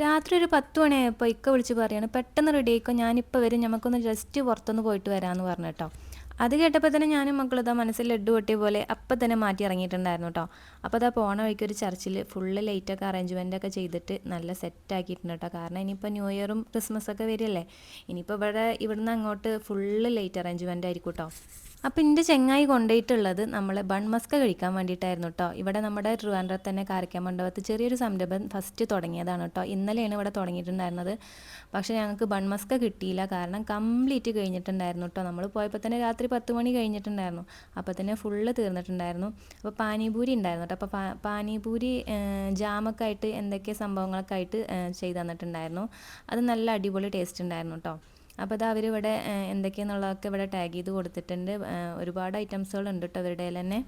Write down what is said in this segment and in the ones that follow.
രാത്രി ഒരു പത്ത് മണിയായപ്പോൾ ഇക്ക വിളിച്ച് പറയാണ് പെട്ടെന്ന് റെഡി ആയിക്കോ ഞാനിപ്പോൾ വരും നമുക്കൊന്ന് ജസ്റ്റ് പുറത്തൊന്ന് പോയിട്ട് വരാമെന്ന് പറഞ്ഞു കേട്ടോ അത് കേട്ടപ്പോൾ തന്നെ ഞാനും മക്കളിതാ മനസ്സിൽ ലഡ്ഡു പൊട്ടിയ പോലെ അപ്പം തന്നെ മാറ്റി ഇറങ്ങിയിട്ടുണ്ടായിരുന്നു കേട്ടോ അപ്പോൾ അതാ പോണ വഴിക്ക് ഒരു ചർച്ചിൽ ഫുള്ള് ലൈറ്റൊക്കെ അറേഞ്ച്മെന്റ് ഒക്കെ ചെയ്തിട്ട് നല്ല സെറ്റ് ആക്കിയിട്ടുണ്ട് കേട്ടോ കാരണം ഇനിയിപ്പോൾ ന്യൂ ഇയറും ക്രിസ്മസൊക്കെ വരില്ലേ ഇനിയിപ്പോൾ ഇവിടെ ഇവിടുന്ന് അങ്ങോട്ട് ഫുള്ള് ലൈറ്റ് അറേഞ്ച്മെന്റ് ആയിരിക്കും കേട്ടോ അപ്പോൾ എന്റെ ചെങ്ങായി കൊണ്ടുപോയിട്ടുള്ളത് നമ്മൾ ബൺമസ്ക കഴിക്കാൻ വേണ്ടിയിട്ടായിരുന്നു കേട്ടോ ഇവിടെ നമ്മുടെ ട്രിവാൻഡ്രത്ത് തന്നെ കാരക്കാൻ മണ്ഡപത്ത് ചെറിയൊരു സംരംഭം ഫസ്റ്റ് തുടങ്ങിയതാണ് കേട്ടോ ഇന്നലെയാണ് ഇവിടെ തുടങ്ങിയിട്ടുണ്ടായിരുന്നത്. പക്ഷേ ഞങ്ങൾക്ക് ബൺമസ്ക കിട്ടിയില്ല. കാരണം കംപ്ലീറ്റ് കഴിഞ്ഞിട്ടുണ്ടായിരുന്നു കേട്ടോ നമ്മൾ പോയപ്പോൾ തന്നെ രാത്രി പത്ത് മണി കഴിഞ്ഞിട്ടുണ്ടായിരുന്നു. അപ്പോൾ തന്നെ ഫുള്ള് തീർന്നിട്ടുണ്ടായിരുന്നു. അപ്പോൾ പാനിപൂരി ഉണ്ടായിരുന്നു കേട്ടോ അപ്പോൾ പാനിപൂരി ജാമൊക്കെ ആയിട്ട് എന്തൊക്കെ സംഭവങ്ങളൊക്കെ ആയിട്ട് ചെയ്തു തന്നിട്ടുണ്ടായിരുന്നു. അത് നല്ല അടിപൊളി ടേസ്റ്റ് ഉണ്ടായിരുന്നു കേട്ടോ അപ്പോൾ അത് അവരിവിടെ എന്തൊക്കെയെന്നുള്ളതൊക്കെ ഇവിടെ ടാഗ് ചെയ്ത് കൊടുത്തിട്ടുണ്ട്. ഒരുപാട് ഐറ്റംസുകൾ ഉണ്ട് കേട്ടോ അവരുടെ തന്നെ.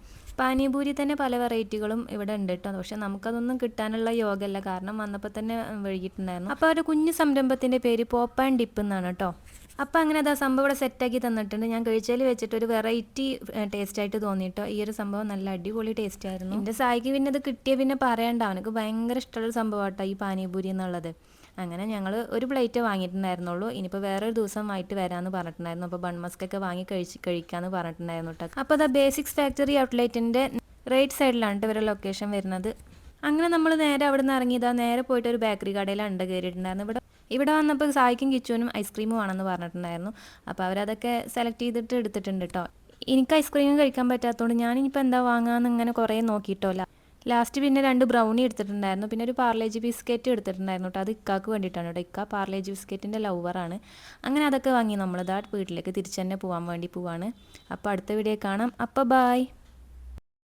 പാനിപൂരി തന്നെ പല വെറൈറ്റികളും ഇവിടെ ഉണ്ട് കേട്ടോ പക്ഷെ നമുക്കതൊന്നും കിട്ടാനുള്ള യോഗമല്ല കാരണം വന്നപ്പോൾ തന്നെ വൈകിട്ടുണ്ടായിരുന്നു അപ്പോൾ ഒരു കുഞ്ഞു സംരംഭത്തിന്റെ പേര് പോപ്പ് ആൻഡ് ഡിപ്പ് എന്നാണ് കേട്ടോ അപ്പോൾ അങ്ങനെ അത് ആ സംഭവം ഇവിടെ സെറ്റാക്കി തന്നിട്ടുണ്ട്. ഞാൻ കഴിച്ചതിൽ വെച്ചിട്ട് ഒരു വെറൈറ്റി ടേസ്റ്റ് ആയിട്ട് തോന്നിയിട്ടോ ഈ ഒരു സംഭവം നല്ല അടിപൊളി ടേസ്റ്റ് ആയിരുന്നു. എന്റെ സായിക്ക് പിന്നെ അത് കിട്ടിയ പിന്നെ പറയണ്ട. അവനക്ക് ഭയങ്കര ഇഷ്ടമുള്ള സംഭവം കേട്ടോ ഈ പാനിപൂരി എന്നുള്ളത്. അങ്ങനെ ഞങ്ങൾ ഒരു പ്ലേറ്റ് വാങ്ങിയിട്ടുണ്ടായിരുന്നുള്ളൂ. ഇനിയിപ്പോൾ വേറൊരു ആയിട്ട് വരാമെന്ന് പറഞ്ഞിട്ടുണ്ടായിരുന്നു. അപ്പോൾ ബൺമസ്കൊക്കെ വാങ്ങി കഴിച്ച് കഴിക്കാമെന്ന് പറഞ്ഞിട്ടുണ്ടായിരുന്നു കേട്ടോ. അപ്പോൾ അത് ബേസിക്സ് ഫാക്ടറി ഔട്ട്ലെറ്റിന്റെ റൈറ്റ് സൈഡിലാണ് ഇവരുടെ ലൊക്കേഷൻ വരുന്നത്. അങ്ങനെ നമ്മൾ നേരെ അവിടെ നിന്ന് ഇറങ്ങിയതാ നേരെ പോയിട്ട് ഒരു ബേക്കറി കടയിലാണ് അണ്ട കയറിയിട്ടുണ്ടായിരുന്നു ഇവിടെ ഇവിടെ വന്നപ്പോൾ സായിക്കും കിച്ചുവിനും ഐസ്ക്രീം വേണമെന്ന് പറഞ്ഞിട്ടുണ്ടായിരുന്നു. അപ്പോൾ അവരതൊക്കെ സെലക്ട് ചെയ്തിട്ട് എടുത്തിട്ടുണ്ട് കേട്ടോ. എനിക്ക് ഐസ്ക്രീം കഴിക്കാൻ പറ്റാത്തതുകൊണ്ട് ഞാനിപ്പോൾ എന്താ വാങ്ങാമെന്ന് ഇങ്ങനെ കുറേ നോക്കിയിട്ടോല്ല. ലാസ്റ്റ് പിന്നെ രണ്ട് ബ്രൗണി എടുത്തിട്ടുണ്ടായിരുന്നു. പിന്നെ ഒരു പാർലേജ് ബിസ്ക്കറ്റ് എടുത്തിട്ടുണ്ടായിരുന്നു കേട്ടോ അത് ഇക്കാക്ക് വേണ്ടിയിട്ടാണ് കേട്ടോ ഇക്ക പാർലേജ് ബിസ്ക്കറ്റിന്റെ ലവറാണ് അങ്ങനെ അതൊക്കെ വാങ്ങി നമ്മളിതാ വീട്ടിലേക്ക് തിരിച്ചു തന്നെ പോകാൻ വേണ്ടി പോവാണ്. അപ്പോൾ അടുത്ത വീഡിയോ കാണാം. അപ്പോൾ ബായ്